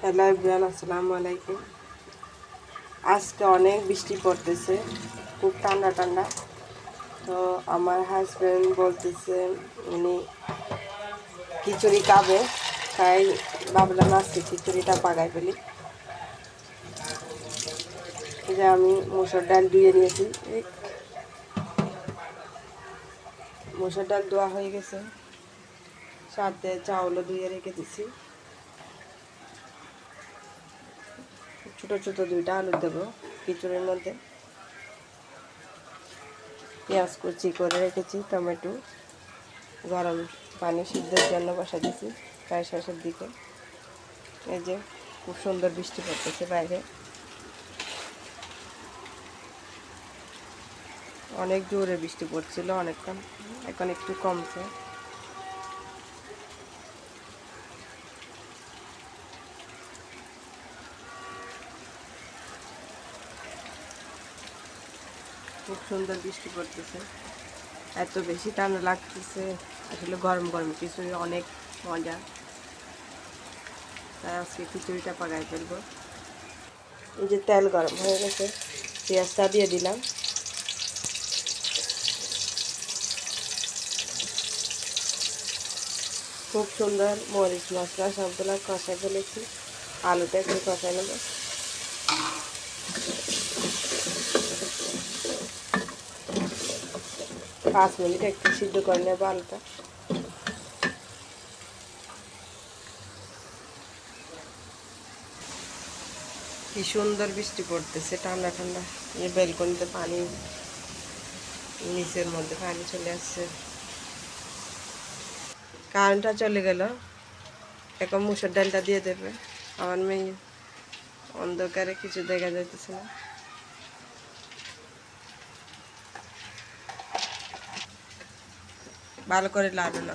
Hello Ibran আসসালামু আলাইকুম। আজকে অনেক বৃষ্টি পড়তেছে, খুব ঠান্ডা ঠান্ডা। তো আমার হাজব্যান্ড বলতেছে, উনি খিচুড়ি খাবে, তাই ভাবলাম আজকে খিচুড়িটা পাকাই ফেলি। যে আমি মুসুর ডাল ধুয়ে নিয়েছি মুসুর ডাল ধোয়া হয়ে গেছে, সাথে চাউলও ধুয়ে রেখে দিছি। ছোট ছোট দুইটা আলু দেবো খিচুড়ির মধ্যে। পেঁয়াজ কুচি করে রেখেছি, টমেটো, গরম পানি সিদ্ধের জন্য বসা দিয়েছি প্রায় শেষের দিকে। এই যে খুব সুন্দর বৃষ্টি পড়তেছে বাইরে। অনেক জোরে বৃষ্টি পড়ছিল অনেকক্ষণ এখন একটু কমছে। খুব সুন্দর বৃষ্টি পড়তেছে। এত বেশি ঠান্ডা লাগতেছে। আসলে গরম গরম খিচুড়ি অনেক মজা। তাই আজকে খিচুড়িটা পাকাই ফেলব। এই যে তেল গরম হয়ে গেছে, পেঁয়াজটা দিয়ে দিলাম। খুব সুন্দর মরিচ মশলা সবগুলো কষাই ফেলেছি। আলুটা একটু কষাই নেব। পাঁচ মিনিট একটু সিদ্ধ করে নেব আলুটা। কি সুন্দর বৃষ্টি পড়তেছে, ঠান্ডা ঠান্ডা। এই বেলকনিতে পানি, নিচের মধ্যে পানি চলে আসছে। কারেন্টটা চলে গেল। এখন মুসুর ডালটা দিয়ে দেবে। আমার মেয়ে অন্ধকারে কিছু দেখা যাইতেছে না। ভালো করে লাড়ো না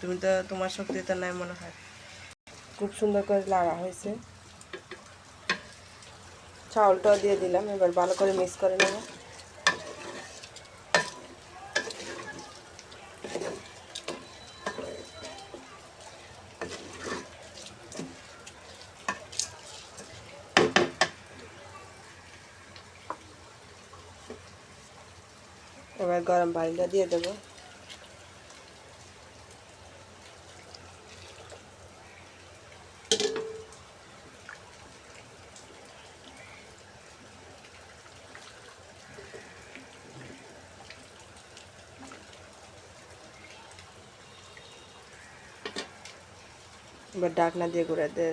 তুমি তো তোমার শক্তিতে নাই মনে হয়। খুব সুন্দর করে লাড়া হয়েছে। চাউলটাও দিয়ে দিলাম, এবার ভালো করে মিক্স করে নেব। এবার গরম পানিটা দিয়ে দেবো। এবার ডাকনা দিয়ে করে দিয়ে